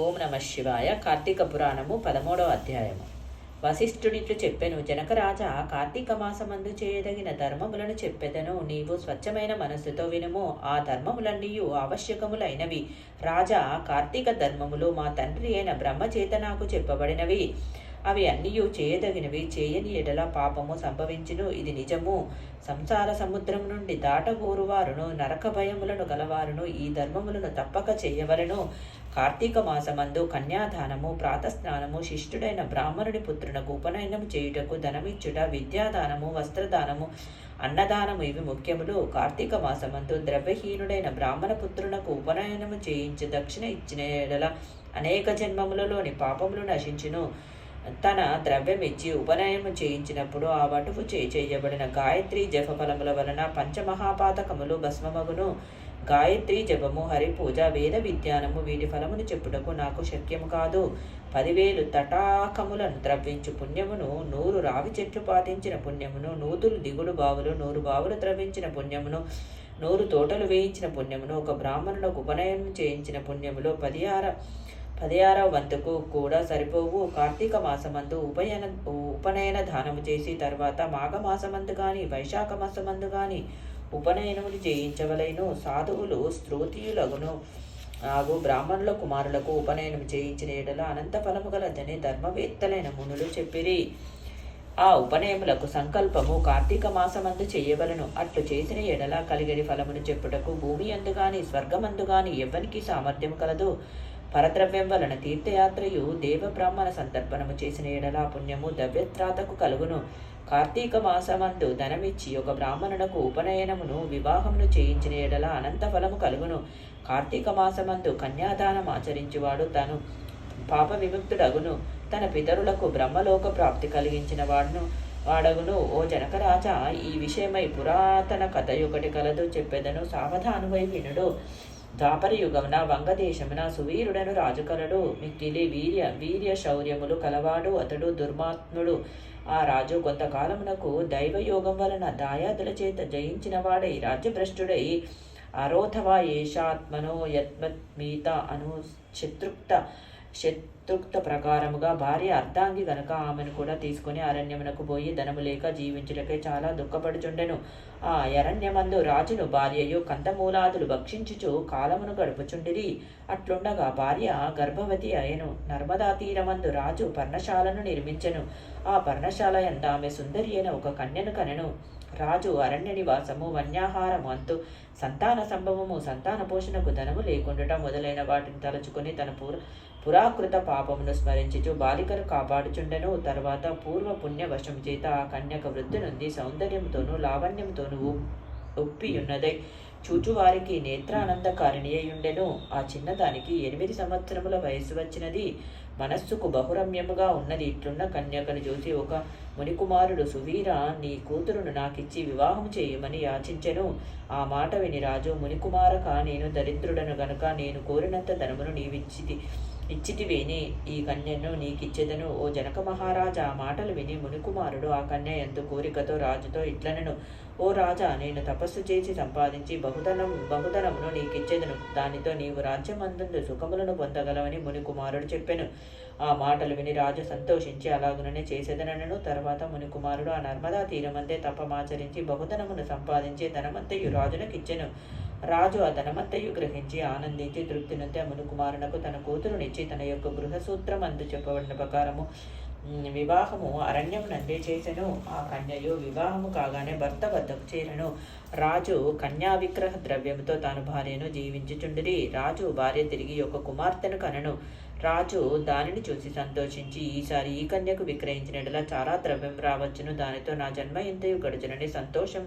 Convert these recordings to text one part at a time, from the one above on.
ఓం నమ శివాయ. కార్తీక పురాణము పదమూడవ అధ్యాయము. వశిష్ఠుడిట్లు చెప్పెను జనకరాజా కార్తీక మాసమందు చేయదగిన ధర్మములను చెప్పెదను. నీవు స్వచ్ఛమైన మనస్సుతో వినుము. ఆ ధర్మములన్నీ ఆవశ్యకములైనవి. రాజా కార్తీక ధర్మములు మా తండ్రి అయిన బ్రహ్మచేత నాకు చెప్పబడినవి. అవి అన్నీ చేయదగినవి. చేయని ఎడల పాపము సంభవించును. ఇది నిజము. సంసార సముద్రం నుండి దాటగోరువారును నరక భయములను గలవారును. ఈ ధర్మములను తప్పక చేయవలను. కార్తీక మాసమందు కన్యాదానము ప్రాతస్నానము శిష్టుడైన బ్రాహ్మణుడి పుత్రునకు ఉపనయనం చేయుటకు ధనమిచ్చుట విద్యాదానము వస్త్రదానము అన్నదానము ఇవి ముఖ్యములు. కార్తీక మాసమందు ద్రవ్యహీనుడైన బ్రాహ్మణ పుత్రునకు ఉపనయనము చేయించి దక్షిణ ఇచ్చిన ఎడల అనేక జన్మములలోని పాపములు నశించును. తన ద్రవ్యమిచ్చి ఉపనయనము చేయించినప్పుడు ఆ వటువు చే చేయబడిన గాయత్రి జపఫలముల వలన పంచమహాపాతకములు భస్మమగును. గాయత్రి జపము హరిపూజ వేద విజ్ఞానము వీటి ఫలమును చెప్పుటకు నాకు శక్యము కాదు. పదివేలు తటాకములను ద్రవించు పుణ్యమును నూరు రావి చెట్లు పాటించిన పుణ్యమును నూతులు దిగుడు బావులు నూరు బావులు ద్రవించిన పుణ్యమును నూరు తోటలు వేయించిన పుణ్యమును ఒక బ్రాహ్మణులకు ఉపనయనం చేయించిన పుణ్యములో పదిహార పదిహారవ వంతుకు కూడా సరిపోవు. కార్తీక మాసమందు ఉపయన ఉపనయన దానము చేసి తర్వాత మాఘమాసమందు కానీ వైశాఖ మాసమందు కానీ ఉపనయనములు చేయించవలైను. సాధువులు స్త్రోతీయులగును ఆగు. బ్రాహ్మణుల కుమారులకు ఉపనయనం చేయించిన ఎడల అనంత ఫలము గలదని ధర్మవేత్తలైన మునులు చెప్పిరి. ఆ ఉపనయములకు సంకల్పము కార్తీక మాసమందు చేయవలను. అట్లు చేసిన ఎడల కలిగడి ఫలమును చెప్పుటకు భూమి అందుగాని స్వర్గమందుగాని ఎవ్వనికి సామర్థ్యం కలదు. పరద్రవ్యం వలన తీర్థయాత్రయు దేవ బ్రాహ్మణ సందర్భనము చేసిన ఎడల పుణ్యము దవ్యత్రాతకు కలుగును. కార్తీక మాసమందు ధనమిచ్చి ఒక బ్రాహ్మణునకు ఉపనయనమును వివాహమును చేయించిన ఎడల అనంత ఫలము కలుగును. కార్తీక మాసమందు కన్యాదానం ఆచరించువాడు తను పాప విముక్తుడగును తన పితరులకు బ్రహ్మలోక ప్రాప్తి కలిగించిన వాడును వాడగును. ఓ జనకరాజా ఈ విషయమై పురాతన కథ ఒకటి కలదు చెప్పెదను. సావధానువై వినుడు. దాపరయుగమున వంగదేశమున సువీరుడను రాజుకలడు మిక్కిలి వీర్య వీర్య శౌర్యములు కలవాడు అతడు దుర్మాత్ముడు. ఆ రాజు కొంతకాలమునకు దైవయోగం వలన దాయాదుల చేత జయించిన వాడై రాజ్యభ్రష్టుడై. అరోధవా ఏషాత్మనో యత్మత్మీత అను శత్రుక్త శత్రుక్త ప్రకారముగా భార్య అర్ధాంగి గనక ఆమెను కూడా తీసుకుని అరణ్యమునకు పోయి ధనము లేక జీవించుటకే చాలా దుఃఖపడుచుండెను. ఆ అరణ్యమందు రాజును భార్యయు కందమూలాదులు భక్షించుచు కాలమును గడుపుచుండిరి. అట్లుండగా భార్య గర్భవతి అయను. నర్మదా తీరమందు రాజు పర్ణశాలను నిర్మించెను. ఆ పర్ణశాల ఎంద ఆమె సుందరి అయిన ఒక కన్యను కనెను. రాజు అరణ్య నివాసము వన్యాహారము అంతు సంతాన సంభవము సంతాన పోషణకు ధనము లేకుండటం మొదలైన వాటిని తలుచుకుని తన పూర్వ పురాకృత పాపమును స్మరించుచు బాలికను కాపాడుచుండెను. తర్వాత పూర్వ పుణ్యవశం చేత ఆ కన్యక వృద్ధి నుండి సౌందర్యంతోనూ లావణ్యంతోనూ ఒప్పియున్నదై చూచువారికి నేత్రానందకారిణి అయ్యుండెను ఆ చిన్నదానికి ఎనిమిది సంవత్సరముల వయస్సు వచ్చినది. మనస్సుకు బహురమ్యముగా ఉన్నది. ఇట్లున్న కన్యకను చూసి ఒక మునికుమారుడు సువీర నీ కూతురును నాకిచ్చి వివాహం చేయమని యాచించెను. ఆ మాట విని రాజు మునికుమారక నేను దరిద్రుడను గనుక నేను కోరినంత ధనమును నీవిచ్చితి. ఇచ్చిటివేని ఈ కన్యను నీకిచ్చేదను. ఓ జనక మహారాజా ఆ మాటలు విని మునికుమారుడు ఆ కన్య ఎందు కోరికతో రాజుతో ఇట్లనను. ఓ రాజా నేను తపస్సు చేసి సంపాదించి బహుధనం బహుధనమును నీకిచ్చేదను. దానితో నీవు రాజ్యమందు సుఖములను పొందగలవని మునికుమారుడు చెప్పెను. ఆ మాటలు విని రాజు సంతోషించి అలాగుననే చేసేదనను తర్వాత మునికుమారుడు ఆ నర్మదా తీరమందే తపమాచరించి బహుధనమును సంపాదించి ధనమంతయు రాజునకిచ్చెను. రాజు ఆ ధనమంతయు గ్రహించి ఆనందించి తృప్తి నొంది కుమారునకు తన కూతురునిచ్చి తన యొక్క గృహసూత్రం అందు చెప్పబడిన ప్రకారము వివాహము అరణ్యం నందే చేసెను. ఆ కన్యయు వివాహము కాగానే భర్త వద్దకు చేరను. రాజు కన్యా విగ్రహ ద్రవ్యముతో తాను భార్యను జీవించుచుండిరి. రాజు భార్య తిరిగి యొక్క కుమార్తెను కనను. రాజు దానిని చూసి సంతోషించి ఈసారి ఈ కన్యకు విక్రయించినట్లా చాలా ద్రవ్యం రావచ్చును. దానితో నా జన్మ ఎంతయు గడుచునని సంతోషం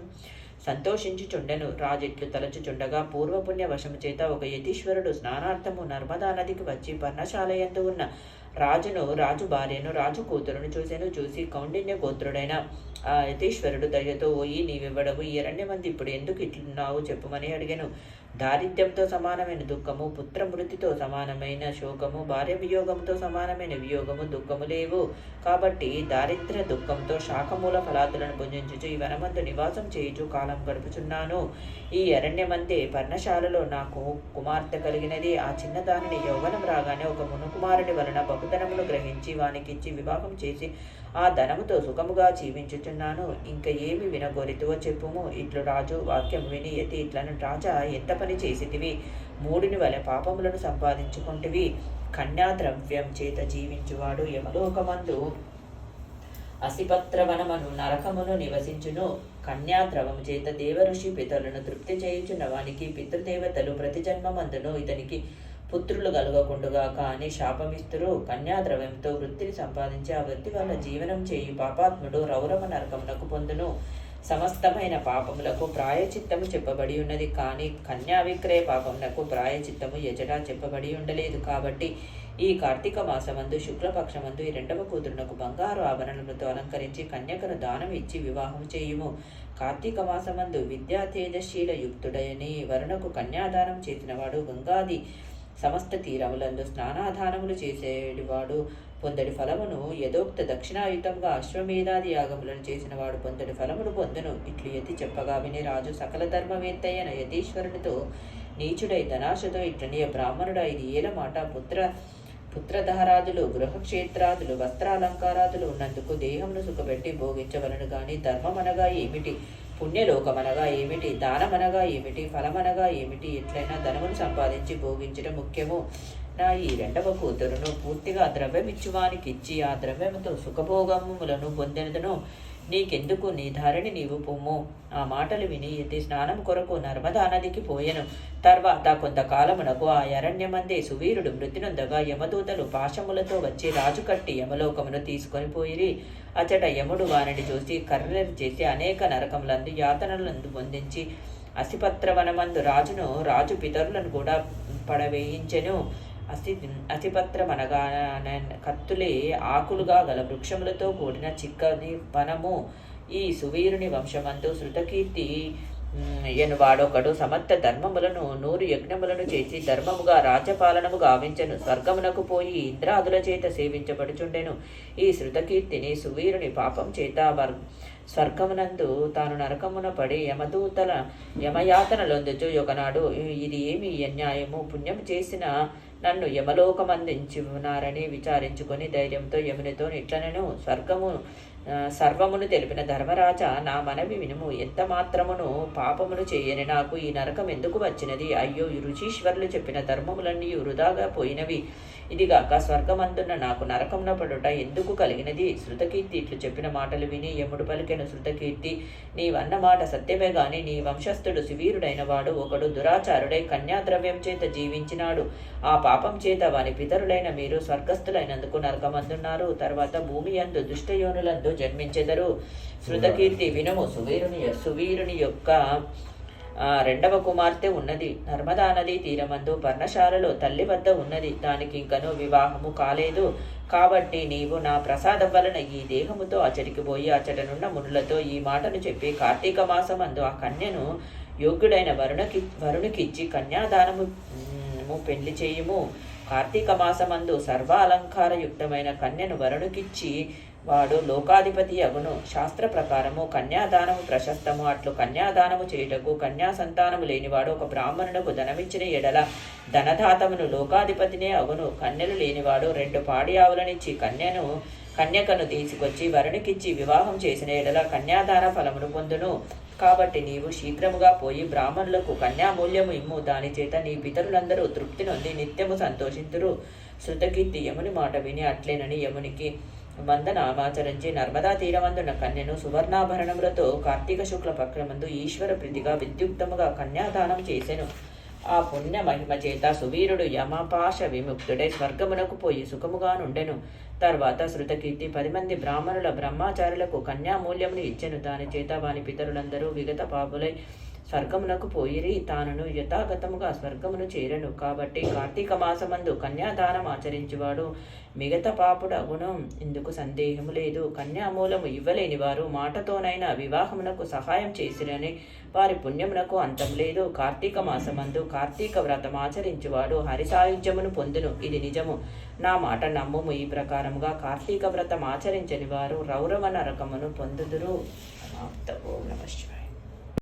సంతోషించుచుండెను. రాజెట్లు తలచుచుండగా పూర్వపుణ్య వశము చేత ఒక యతీశ్వరుడు స్నానార్థము నర్మదా నదికి వచ్చి పర్ణశాలయందు ఉన్న రాజును రాజు భార్యను రాజు కూతురును చూసెను. చూసి కౌండిన్య గోత్రుడైన ఆ యతీశ్వరుడు దయతో ఓయి నీవివ్వడవు. ఈ అరణ్యమంది ఇప్పుడు ఎందుకు ఇట్లున్నావు? చెప్పుమని అడిగాను. దారిద్ర్యంతో సమానమైన దుఃఖము పుత్ర మృతితో సమానమైన శోకము భార్య వియోగంతో సమానమైన వియోగము దుఃఖము లేవు. కాబట్టి దారిద్ర్య దుఃఖంతో శాఖమూల ఫలాదులను భుజించుచు ఈ వనమందు నివాసం చేయుచు కాలం గడుపుచున్నాను. ఈ అరణ్యమంతే పర్ణశాలలో నాకు కుమార్తె కలిగినది. ఆ చిన్నదానిని యౌవనం రాగానే ఒక మునుకుమారుడి వలన బహుధనమును గ్రహించి వానికిచ్చి వివాహం చేసి ఆ ధనముతో సుఖముగా జీవించుచున్నాను. ఇంకా ఏమి వినగోరితువో చెప్పుము. ఇట్లు రాజు వాక్యం విని ఎతి ఇట్లను రాజా ఎంత పని చేసితివి మూడిని వలె పాపములను సంపాదించుకుంటివి. కన్యా ద్రవ్యం చేత జీవించువాడు యమలోకమందు. అసిపత్రవనమను నరకమును నివసించును. కన్యాద్రవము చేత దేవఋషి పితరులను తృప్తి చేయుచున్న వానికి పితృదేవతలు ప్రతి జన్మమందును ఇతనికి పుత్రులు కలగకుండుగా కానీ శాపమిస్తురు. కన్యాద్రవ్యంతో వృత్తిని సంపాదించి ఆ వృత్తి వల్ల జీవనం చేయి పాపాత్ముడు రౌరవ నరకమునకు పొందును. సమస్తమైన పాపములకు ప్రాయచిత్తము చెప్పబడి ఉన్నది. కానీ కన్యా విక్రయ పాపమునకు ప్రాయచిత్తము ఎజటా చెప్పబడి ఉండలేదు. కాబట్టి ఈ కార్తీక మాసమందు శుక్లపక్షమందు ఈ రెండవ కూతురునకు బంగారు ఆభరణములతో అలంకరించి కన్యకను దానం ఇచ్చి వివాహం చేయుము. కార్తీక మాసమందు విద్యా తేజశీల యుక్తుడయని వరుణకు కన్యాదానం చేసినవాడు గంగాది సమస్త తీరములందు స్నానాధానములు చేసేవాడు. పొందడి ఫలమును యథోక్త దక్షిణాయుతంగా అశ్వమేధాది యాగములను చేసిన వాడు పొందడి ఫలమును పొందును. ఇట్లు యతి చెప్పగా విని రాజు సకల ధర్మవేత్తయ్యన యతీశ్వరునితో నీచుడై ధనాశతో ఇట్లనియ బ్రాహ్మణుడు ఇది ఏల మాట పుత్ర పుత్రధారాదులు గృహక్షేత్రాదులు వస్త్రాలంకారాదులు ఉన్నందుకు దేహమును సుఖపెట్టి భోగించవలను గాని ధర్మమనగా ఏమిటి? పుణ్యలోకమనగా ఏమిటి? దానమనగా ఏమిటి? ఫలమనగా ఏమిటి? ఎట్లయినా ధనమును సంపాదించి భోగించడం ముఖ్యము. నా ఈ రెండవ కూతురును పూర్తిగా ద్రవ్యమిచ్చువానికి ఇచ్చి ఆ ద్రవ్యముతో సుఖభోగములను పొందినదను. నీకెందుకు నీ ధారిని నీవు పొమ్ము? ఆ మాటలు విని ఎత్తి స్నానం కొరకు నర్మదా నదికి పోయెను. తర్వాత కొంతకాలమునకు ఆ అరణ్యమందే సువీరుడు మృతినొందగా యమదూతలు పాశములతో వచ్చి రాజు కట్టి యమలోకమును తీసుకొని పోయిరి. అచట యముడు వారిని చూసి కర్రెలు చేసి అనేక నరకములందు యాతనలందు పొందించి అసిపత్రవనమందు రాజును రాజు పితరులను కూడా పడవేయించెను. అస్థి అతిపత్రం అనగా కత్తులే ఆకులుగా గల వృక్షములతో కూడిన చిక్కని వనము. ఈ సువీరుని వంశమందు శృతకీర్తి ఎనువాడొకడు సమర్థ ధర్మములను నూరు యజ్ఞములను చేసి ధర్మముగా రాజ్యపాలనము గావించను. స్వర్గమునకు పోయి ఇంద్రాదుల చేత సేవించబడుచుండెను. ఈ శృతకీర్తిని సువీరుని పాపం చేత వర్ స్వర్గమునందు తాను నరకమున పడి యమదూతల యమయాతనలొందుచు ఒకనాడు ఇది ఏమి అన్యాయము? పుణ్యం చేసిన నన్ను యమలోకమందించి ఉన్నారని విచారించుకొని ధైర్యంతో యమునితో ఇట్లనను స్వర్గము సర్వమును తెలిపిన ధర్మరాజ నా మనవి వినుము. ఎంత మాత్రమును పాపమును చేయని నాకు ఈ నరకం ఎందుకు వచ్చినది? అయ్యో ఈ చెప్పిన ధర్మములన్నీ వృధాగా పోయినవి. ఇదిగాక స్వర్గమందున్న నాకు నరకమున పడుట ఎందుకు కలిగినది? శృతకీర్తి ఇట్లు చెప్పిన మాటలు విని యముడు పలికిన శృతకీర్తి నీవన్న మాట సత్యమే గాని నీ వంశస్థుడు శివీరుడైన వాడు ఒకడు దురాచారుడై కన్యాద్రవ్యం చేత జీవించినాడు. ఆ పాపం చేత వారి పితరులైన మీరు స్వర్గస్థులైనందుకు నరకమందున్నారు. తర్వాత భూమి అందు దుష్టయోనులందు జన్మించెదరు. శృతకీర్తి వినుము సువీరుని సువీరుని యొక్క రెండవ కుమార్తె ఉన్నది. నర్మదా నది తీరమందు పర్ణశాలలో తల్లి వద్ద ఉన్నది. దానికి ఇంకను వివాహము కాలేదు. కాబట్టి నీవు నా ప్రసాదం వలన ఈ దేహముతో అచడికి పోయి అచటనున్న మునులతో ఈ మాటను చెప్పి కార్తీక మాసమందు ఆ కన్యను యోగ్యుడైన వరుణకి వరుణికిచ్చి కన్యాదానము పెళ్ళి చేయుము. కార్తీక మాసమందు సర్వ అలంకారయుక్తమైన కన్యను వరుణుకిచ్చి వాడు లోకాధిపతి అగును శాస్త్ర ప్రకారము కన్యాదానము ప్రశస్తము. అట్లు కన్యాదానము చేయుటకు కన్యా సంతానము లేనివాడు ఒక బ్రాహ్మణునకు ధనమిచ్చిన ఎడల ధనదాతమును లోకాధిపతినే అగును కన్యలు లేనివాడు రెండు పాడి ఆవులనిచ్చి కన్యను కన్యకను తీసుకొచ్చి వరుణికిచ్చి వివాహం చేసిన ఎడల కన్యాదాన ఫలమును పొందును. కాబట్టి నీవు శీఘ్రముగా పోయి బ్రాహ్మణులకు కన్యామూల్యము ఇమ్ము. దాని చేత నీ పితరులందరూ తృప్తి నొంది నిత్యము సంతోషింతురు. శృతకీర్తి యముని మాట విని అట్లేనని యమునికి వందనామాచరించి నర్మదా తీరమందున కన్యను సువర్ణాభరణములతో కార్తీక శుక్ల పక్షమందు ఈశ్వర ప్రీతిగా విద్యుక్తముగా కన్యాదానం చేసెను. ఆ పుణ్య మహిమ చేత సువీరుడు యమపాశ విముక్తుడై స్వర్గమునకు పోయి సుఖముగా నుండెను. తర్వాత శృతకీర్తి పది మంది బ్రాహ్మణుల బ్రహ్మాచారులకు కన్యామూల్యమును ఇచ్చెను. దాని చేత వాని పితరులందరూ విగత పాపులై స్వర్గమునకు పోయిరి. తానును యథాగతముగా స్వర్గమును చేరను. కాబట్టి కార్తీక మాసమందు కన్యాదానం ఆచరించువాడు. మిగతా పాపుడు అగుణం ఇందుకు సందేహము లేదు. కన్యామూలము ఇవ్వలేని వారు మాటతోనైనా వివాహమునకు సహాయం చేసిరని వారి పుణ్యమునకు అంతం లేదు. కార్తీక మాసమందు కార్తీక వ్రతం ఆచరించువాడు హరిసాయుధ్యమును పొందును. ఇది నిజము. నా మాట నమ్ముము. ఈ ప్రకారముగా కార్తీక వ్రతం ఆచరించని వారు రౌరవ నరకమును పొందుదురు. సమాప్త ఓం శివాయ.